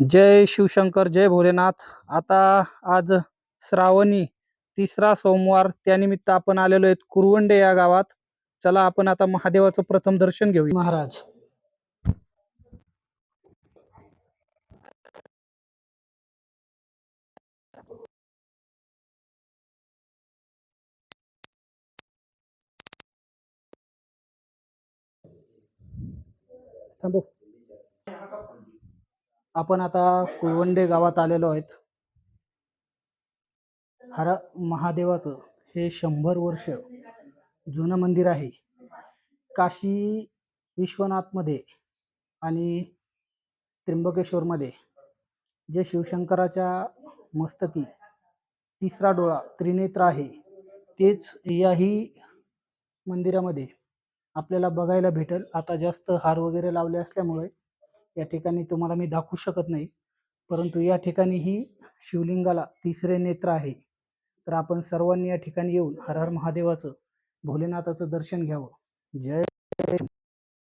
जय शिवशंकर जय भोलेनाथ. आता आज श्रावणी तिसरा सोमवार. त्यानिमित्त आपण आलेलो आहेत कुरवंडे या गावात. चला आपण आता महादेवाचं प्रथम दर्शन घेऊ महाराज. थांबू आपण आता कुळवंडे गावात आलेलो आहेत. हर महादेवाचं हे शंभर वर्ष जुनं मंदिर आहे. काशी विश्वनाथमध्ये आणि त्र्यंबकेश्वरमध्ये जे शिवशंकराच्या मस्तकी तिसरा डोळा त्रिनेत्र आहे तेच याही मंदिरामध्ये आपल्याला बघायला भेटेल. आता जास्त हार वगैरे लावले असल्यामुळे या ठिकाणी तुम्हाला मी दाखवू शकत नाही. परंतु या ठिकाणी ही शिवलिंगाला तिसरे नेत्र आहे. तर आपण सर्वांनी या ठिकाणी येऊन हर हर महादेवाचं भोलेनाथाचं दर्शन घ्यावं. जय